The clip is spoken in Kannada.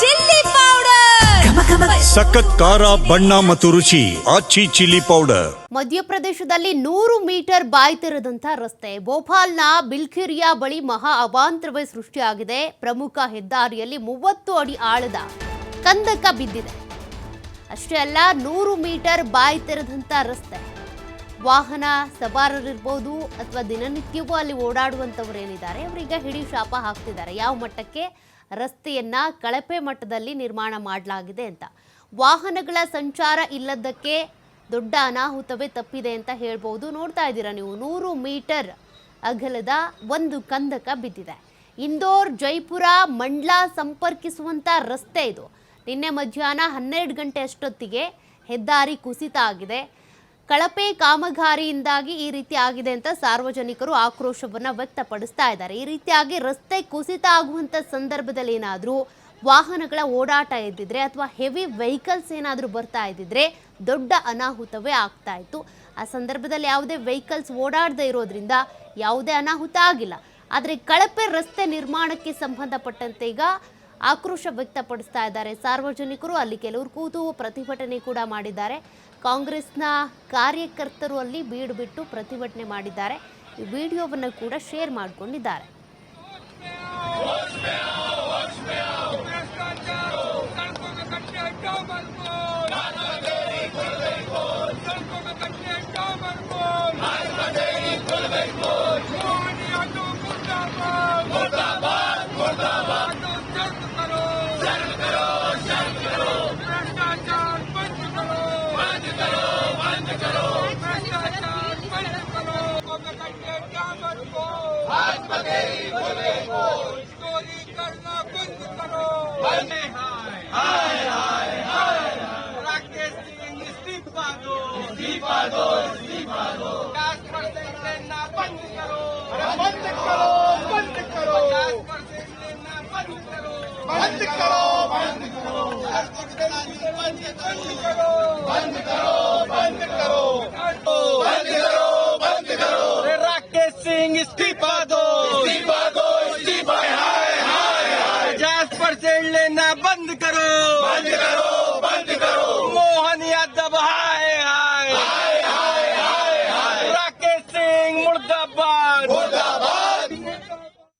Chilli powder. ಸಖತ್ ಖಾರ ಬಣ್ಣ ಮತ್ತು ರುಚಿ ಆಚಿ ಚಿಲ್ಲಿ ಪೌಡರ್. ಮಧ್ಯಪ್ರದೇಶದಲ್ಲಿ ನೂರು ಮೀಟರ್ ಬಾಯಿ ತೆರೆದಂತ ರಸ್ತೆ ಭೋಪಾಲ್ನ ಬಿಲ್ಕಿರಿಯಾ ಬಳಿ ಮಹಾ ಅವಾಂತರವೇ ಸೃಷ್ಟಿಯಾಗಿದೆ. ಪ್ರಮುಖ ಹೆದ್ದಾರಿಯಲ್ಲಿ ಮೂವತ್ತು ಅಡಿ ಆಳದ ಕಂದಕ ಬಿದ್ದಿದೆ. ಅಷ್ಟೇ ಅಲ್ಲ ನೂರು ಮೀಟರ್ ಬಾಯಿ ತೆರೆದಂತ ರಸ್ತೆ. ವಾಹನ ಸವಾರರಿರ್ಬೋದು ಅಥವಾ ದಿನನಿತ್ಯವೂ ಅಲ್ಲಿ ಓಡಾಡುವಂಥವ್ರು ಏನಿದ್ದಾರೆ ಅವರಿಗೆ ಹಿಡಿ ಶಾಪ ಹಾಕ್ತಿದ್ದಾರೆ. ಯಾವ ಮಟ್ಟಕ್ಕೆ? ರಸ್ತೆಯನ್ನ ಕಳಪೆ ಮಟ್ಟದಲ್ಲಿ ನಿರ್ಮಾಣ ಮಾಡಲಾಗಿದೆ ಅಂತ. ವಾಹನಗಳ ಸಂಚಾರ ಇಲ್ಲದಕ್ಕೆ ದೊಡ್ಡ ಅನಾಹುತವೇ ತಪ್ಪಿದೆ ಅಂತ ಹೇಳ್ಬೋದು. ನೋಡ್ತಾ ಇದ್ದೀರಾ ನೀವು? ನೂರು ಮೀಟರ್ ಅಗಲದ ಒಂದು ಕಂದಕ ಬಿದ್ದಿದೆ. ಇಂದೋರ್, ಜೈಪುರ, ಮಂಡ್ಲಾ ಸಂಪರ್ಕಿಸುವಂಥ ರಸ್ತೆ ಇದು. ನಿನ್ನೆ ಮಧ್ಯಾಹ್ನ ಹನ್ನೆರಡು ಗಂಟೆ ಅಷ್ಟೊತ್ತಿಗೆ ಹೆದ್ದಾರಿ ಕುಸಿತ ಆಗಿದೆ. ಕಳಪೆ ಕಾಮಗಾರಿಯಿಂದಾಗಿ ಈ ರೀತಿ ಆಗಿದೆ ಅಂತ ಸಾರ್ವಜನಿಕರು ಆಕ್ರೋಶವನ್ನ ವ್ಯಕ್ತಪಡಿಸ್ತಾ ಇದ್ದಾರೆ. ಈ ರೀತಿಯಾಗಿ ರಸ್ತೆ ಕುಸಿತ ಆಗುವಂತ ಸಂದರ್ಭದಲ್ಲಿ ಏನಾದರೂ ವಾಹನಗಳ ಓಡಾಟ ಇದ್ದಿದ್ರೆ ಅಥವಾ ಹೆವಿ ವೆಹಿಕಲ್ಸ್ ಏನಾದರೂ ಬರ್ತಾ ಇದ್ದಿದ್ರೆ ದೊಡ್ಡ ಅನಾಹುತವೇ ಆಗ್ತಾ ಇತ್ತು. ಆ ಸಂದರ್ಭದಲ್ಲಿ ಯಾವುದೇ ವೆಹಿಕಲ್ಸ್ ಓಡಾಡದೇ ಇರೋದ್ರಿಂದ ಯಾವುದೇ ಅನಾಹುತ ಆಗಿಲ್ಲ. ಆದರೆ ಕಳಪೆ ರಸ್ತೆ ನಿರ್ಮಾಣಕ್ಕೆ ಸಂಬಂಧಪಟ್ಟಂತೆ ಈಗ ಆಕ್ರೋಶ ವ್ಯಕ್ತಪಡಿಸ್ತಾ ಇದ್ದಾರೆ. ಸಾರ್ವಜನಿಕರು ಅಲ್ಲಿ ಕೆಲವರು ಕೂತು ಪ್ರತಿಭಟನೆ ಕೂಡ ಮಾಡಿದ್ದಾರೆ. ಕಾಂಗ್ರೆಸ್ನ ಕಾರ್ಯಕರ್ತರು ಅಲ್ಲಿ ಬೀಡು ಬಿಟ್ಟು ಪ್ರತಿಭಟನೆ ಮಾಡಿದ್ದಾರೆ. ಈ ವಿಡಿಯೋವನ್ನು ಕೂಡ ಶೇರ್ ಮಾಡಿಕೊಂಡಿದ್ದಾರೆ. करो बंद राकेश सिंह इस्तीफा दो। लेना बंद करो। मोहन यादव हाय राकेश सिंह मुर्दाबाद।